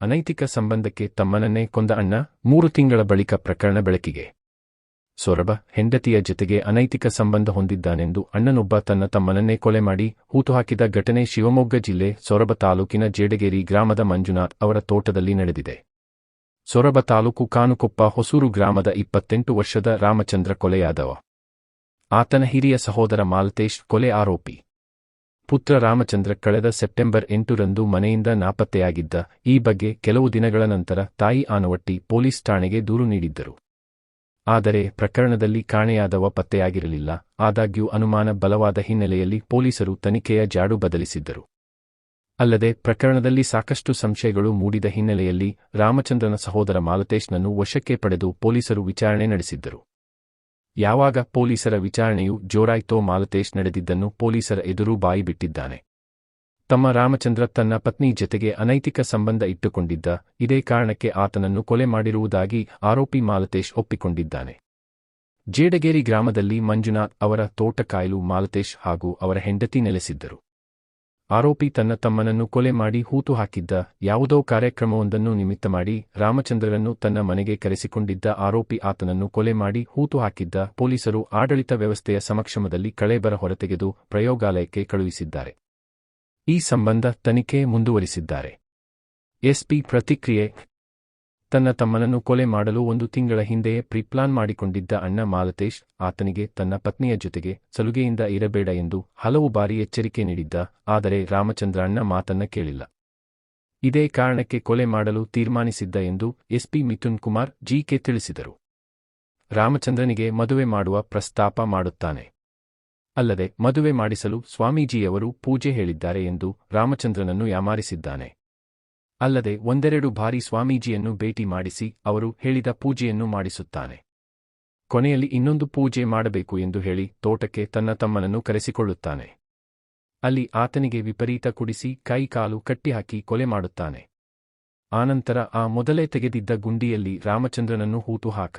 ಅನೈತಿಕ ಸಂಬಂಧಕ್ಕೆ ತಮ್ಮನನ್ನೇ ಕೊಂದ ಅಣ್ಣ ಮೂರು ತಿಂಗಳ ಬಳಿಕ ಪ್ರಕರಣ ಬೆಳಕಿಗೆ. ಸೊರಬ ಹೆಂಡತಿಯ ಜತೆಗೆ ಅನೈತಿಕ ಸಂಬಂಧ ಹೊಂದಿದ್ದಾನೆಂದು ಅಣ್ಣನೊಬ್ಬ ತನ್ನ ತಮ್ಮನನ್ನೇ ಕೊಲೆ ಮಾಡಿ ಹೂತುಹಾಕಿದ ಘಟನೆ ಶಿವಮೊಗ್ಗ ಜಿಲ್ಲೆ ಸೊರಬ ತಾಲೂಕಿನ ಜೇಡಗೇರಿ ಗ್ರಾಮದ ಮಂಜುನಾಥ್ ಅವರ ತೋಟದಲ್ಲಿ ನಡೆದಿದೆ. ಸೊರಬ ತಾಲೂಕು ಕಾನುಕೊಪ್ಪ ಹೊಸೂರು ಗ್ರಾಮದ ಇಪ್ಪತ್ತೆಂಟು ವರ್ಷದ ರಾಮಚಂದ್ರ ಕೊಲೆಯಾದವ. ಆತನ ಹಿರಿಯ ಸಹೋದರ ಮಾಲತೇಶ್ ಕೊಲೆ ಆರೋಪಿ. ಪುತ್ರ ರಾಮಚಂದ್ರ ಕಳೆದ ಸೆಪ್ಟೆಂಬರ್ ಎಂಟರಂದು ಮನೆಯಿಂದ ನಾಪತ್ತೆಯಾಗಿದ್ದ ಈ ಬಗ್ಗೆ ಕೆಲವು ದಿನಗಳ ನಂತರ ತಾಯಿ ಆನವಟ್ಟಿ ಪೊಲೀಸ್ ಠಾಣೆಗೆ ದೂರು ನೀಡಿದ್ದರು. ಆದರೆ ಪ್ರಕರಣದಲ್ಲಿ ಕಾಣೆಯಾದವ ಪತ್ತೆಯಾಗಿರಲಿಲ್ಲ, ಆದಾಗ್ಯೂ ಅನುಮಾನ ಬಲವಾದ ಹಿನ್ನೆಲೆಯಲ್ಲಿ ಪೊಲೀಸರು ತನಿಖೆಯ ಜಾಡು ಬದಲಿಸಿದ್ದರು. ಅಲ್ಲದೆ ಪ್ರಕರಣದಲ್ಲಿ ಸಾಕಷ್ಟು ಸಂಶಯಗಳು ಮೂಡಿದ ಹಿನ್ನೆಲೆಯಲ್ಲಿ ರಾಮಚಂದ್ರನ ಸಹೋದರ ಮಾಲತೇಶ್ನನ್ನು ವಶಕ್ಕೆ ಪಡೆದು ಪೊಲೀಸರು ವಿಚಾರಣೆ ನಡೆಸಿದ್ದರು. ಯಾವಾಗ ಪೊಲೀಸರ ವಿಚಾರಣೆಯು ಜೋರಾಯ್ತೋ ಮಾಲತೇಶ್ ನಡೆದಿದ್ದನ್ನು ಪೊಲೀಸರ ಎದುರು ಬಾಯಿ ಬಿಟ್ಟಿದ್ದಾನೆ. ತಮ್ಮ ರಾಮಚಂದ್ರ ತನ್ನ ಪತ್ನಿ ಜತೆಗೆ ಅನೈತಿಕ ಸಂಬಂಧ ಇಟ್ಟುಕೊಂಡಿದ್ದ, ಇದೇ ಕಾರಣಕ್ಕೆ ಆತನನ್ನು ಕೊಲೆ ಮಾಡಿರುವುದಾಗಿ ಆರೋಪಿ ಮಾಲತೇಶ್ ಒಪ್ಪಿಕೊಂಡಿದ್ದಾನೆ. ಜೇಡಗೇರಿ ಗ್ರಾಮದಲ್ಲಿ ಮಂಜುನಾಥ್ ಅವರ ತೋಟ ಕಾಯಲು ಮಾಲತೇಶ್ ಹಾಗೂ ಅವರ ಹೆಂಡತಿ ನೆಲೆಸಿದ್ದರು. ಆರೋಪಿ ತನ್ನ ತಮ್ಮನನ್ನು ಕೊಲೆ ಮಾಡಿ ಹೂತು ಹಾಕಿದ್ದ ಯಾವುದೋ ಕಾರ್ಯಕ್ರಮವೊಂದನ್ನು ನಿಮಿತ್ತ ಮಾಡಿ ರಾಮಚಂದ್ರರನ್ನು ತನ್ನ ಮನೆಗೆ ಕರೆಸಿಕೊಂಡಿದ್ದ ಆರೋಪಿ ಆತನನ್ನು ಕೊಲೆ ಮಾಡಿ ಹೂತು ಹಾಕಿದ್ದ ಪೊಲೀಸರು ಆಡಳಿತ ವ್ಯವಸ್ಥೆಯ ಸಮಕ್ಷಮದಲ್ಲಿ ಕಳೇಬರ ಹೊರತೆಗೆದು ಪ್ರಯೋಗಾಲಯಕ್ಕೆ ಕಳುಹಿಸಿದ್ದಾರೆ. ಈ ಸಂಬಂಧ ತನಿಖೆ ಮುಂದುವರಿಸಿದ್ದಾರೆ. ಎಸ್ಪಿ ಪ್ರತಿಕ್ರಿಯೆ ತನ್ನ ತಮ್ಮನನ್ನು ಕೊಲೆ ಮಾಡಲು ಒಂದು ತಿಂಗಳ ಹಿಂದೆಯೇ ಪ್ರಿಪ್ಲಾನ್ ಮಾಡಿಕೊಂಡಿದ್ದ ಅಣ್ಣ ಮಾಲತೇಶ್, ಆತನಿಗೆ ತನ್ನ ಪತ್ನಿಯ ಜೊತೆಗೆ ಸಲುಗೆಯಿಂದ ಇರಬೇಡ ಎಂದು ಹಲವು ಬಾರಿ ಎಚ್ಚರಿಕೆ ನೀಡಿದ್ದ, ಆದರೆ ರಾಮಚಂದ್ರ ಅಣ್ಣ ಮಾತನ್ನ ಕೇಳಿಲ್ಲ. ಇದೇ ಕಾರಣಕ್ಕೆ ಕೊಲೆ ಮಾಡಲು ತೀರ್ಮಾನಿಸಿದ್ದ ಎಂದು ಎಸ್ಪಿ ಮಿಥುನ್ ಕುಮಾರ್ ಜಿಕೆ ತಿಳಿಸಿದರು. ರಾಮಚಂದ್ರನಿಗೆ ಮದುವೆ ಮಾಡುವ ಪ್ರಸ್ತಾಪ ಮಾಡುತ್ತಾನೆ. ಅಲ್ಲದೆ ಮದುವೆ ಮಾಡಿಸಲು ಸ್ವಾಮೀಜಿಯವರು ಪೂಜೆ ಹೇಳಿದ್ದಾರೆ ಎಂದು ರಾಮಚಂದ್ರನನ್ನು ಯಾಮಾರಿಸಿದ್ದಾನೆ. ಅಲ್ಲದೆ ಒಂದೆರಡು ಬಾರಿ ಸ್ವಾಮೀಜಿಯನ್ನು ಭೇಟಿ ಮಾಡಿಸಿ ಅವರು ಹೇಳಿದ ಪೂಜೆಯನ್ನು ಮಾಡಿಸುತ್ತಾನೆ. ಕೊನೆಯಲ್ಲಿ ಇನ್ನೊಂದು ಪೂಜೆ ಮಾಡಬೇಕು ಎಂದು ಹೇಳಿ ತೋಟಕ್ಕೆ ತನ್ನ ತಮ್ಮನನ್ನು ಕರೆಸಿಕೊಳ್ಳುತ್ತಾನೆ. ಅಲ್ಲಿ ಆತನಿಗೆ ವಿಪರೀತ ಕುಡಿಸಿ ಕೈ ಕಾಲು ಕಟ್ಟಿಹಾಕಿ ಕೊಲೆ ಮಾಡುತ್ತಾನೆ. ಆನಂತರ ಆ ಮೊದಲೇ ತೆಗೆದಿದ್ದ ಗುಂಡಿಯಲ್ಲಿ ರಾಮಚಂದ್ರನನ್ನು ಹೂತು ಹಾಕ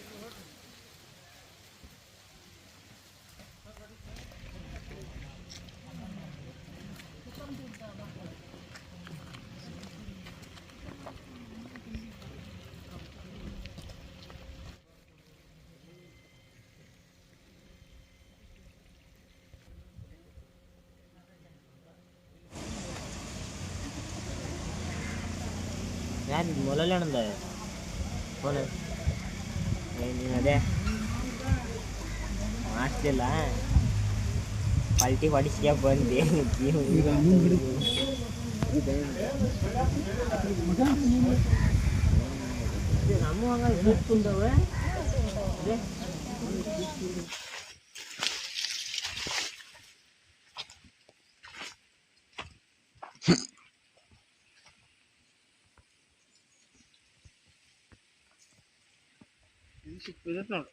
ഞാൻ മുലലാണെന്താ പോലെ അതെ മാസ്റ്റില്ല പൾട്ടി പഠിച്ചാ പോയി நம்ம வாங்க கூப்பிட்டுந்தவ Hmm. 是不是那